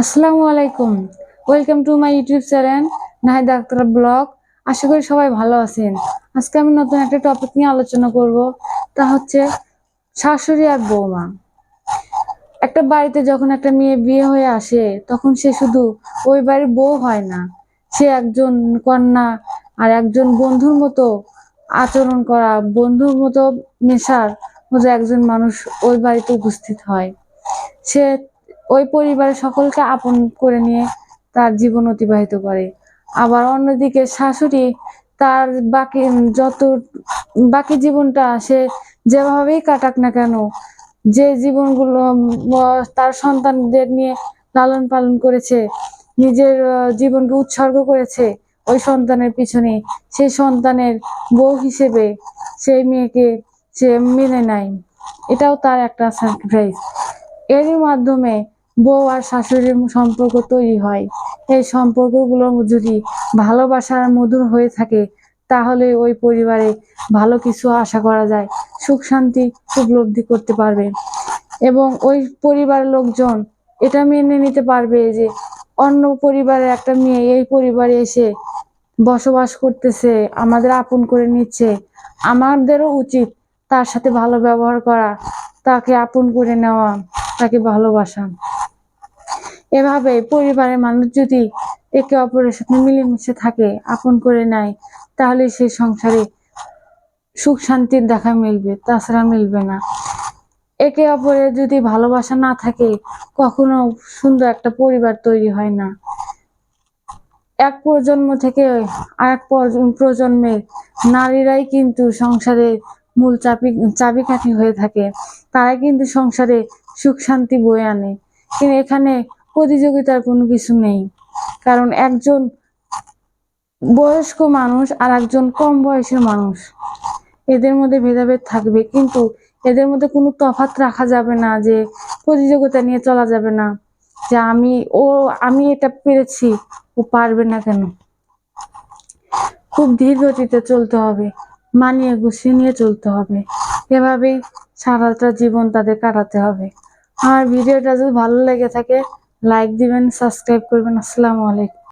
আসসালামু আলাইকুম। Welcome to my YouTube channel Nahid Akter blog আশা করি সবাই ভালো আছেন। আজকে আমি নতুন একটা টপিক নিয়ে আলোচনা করব, তা হচ্ছে শাশুড়ি আর বৌমা। একটা বাড়িতে যখন একটা মেয়ে বিয়ে হয়ে আসে, তখন সে শুধু ওই বাড়ির বউ হয় না। সে একজন কন্যা আর একজন বন্ধুর মতো আচরণ করা, বন্ধুর মতো মেশার মতো একজন মানুষ ওই বাড়িতে উপস্থিত হয়। সে ওই পরিবারের সকলকে আপন করে নিয়ে তার জীবন অতিবাহিত করে। আবার অন্যদিকে শাশুড়ি তার বাকি যত বাকি জীবনটা সে যেভাবেই কাটাক না কেন, যে জীবনগুলো তার সন্তানদের নিয়ে লালন পালন করেছে, নিজের জীবনকে উৎসর্গ করেছে, ওই সন্তানের পিছনে সেই সন্তানের বউ হিসেবে সেই মেয়েকে সে মেনে নেয়। এটাও তার একটা স্যাক্রিফাইস এরই মাধ্যমে বউ আর শাশুড়ির সম্পর্ক তৈরি হয়। এই সম্পর্কগুলো যদি ভালোবাসার মধুর হয়ে থাকে, তাহলে ওই পরিবারে ভালো কিছু আশা করা যায়, সুখ শান্তি উপলব্ধি করতে পারবে। এবং ওই পরিবারের লোকজন এটা মেনে নিতে পারবে যে অন্য পরিবারের একটা মেয়ে এই পরিবারে এসে বসবাস করতেছে, আমাদের আপন করে নিচ্ছে, আমাদেরও উচিত তার সাথে ভালো ব্যবহার করা, তাকে আপন করে নেওয়া, তাকে ভালোবাসা। এভাবে পরিবারের মানুষ যদি একে অপরের সাথে মিলেমিশে থাকে, আপন করে নেয়, তাহলে সেই সংসারে সুখ শান্তির দেখা মিলবে, তাছাড়া মিলবে না। একে অপরের যদি ভালোবাসা না থাকে, কখনো সুন্দর একটা পরিবার তৈরি হয় না। এক প্রজন্ম থেকে আর এক প্রজ- প্রজন্মের নারীরাই কিন্তু সংসারে মূল চাবি চাবিকাঠি হয়ে থাকে। তারাই কিন্তু সংসারে সুখ শান্তি বয়ে আনে। কিন্তু এখানে প্রতিযোগিতার কোনো কিছু নেই। কারণ একজন বয়স্ক মানুষ আর একজন কম বয়সের মানুষ। এদের মধ্যে ভেদাভেদ থাকবে। কিন্তু এদের মধ্যে কোনো তফাত রাখা যাবে না যে প্রতিযোগিতা নিয়ে চলা যাবে না। যে আমি, ও, আমি এটা পেরেছি, ও পারবে না কেন? খুব ধীর গতিতে চলতে হবে। মানিয়ে গুছিয়ে নিয়ে চলতে হবে। এভাবেই সারাটা জীবন তাদের কাটাতে হবে। আমার ভিডিওটা যদি ভালো লেগে থাকে লাইক দিবেন সাবস্ক্রাইব করবেন। আসসালামু আলাইকুম।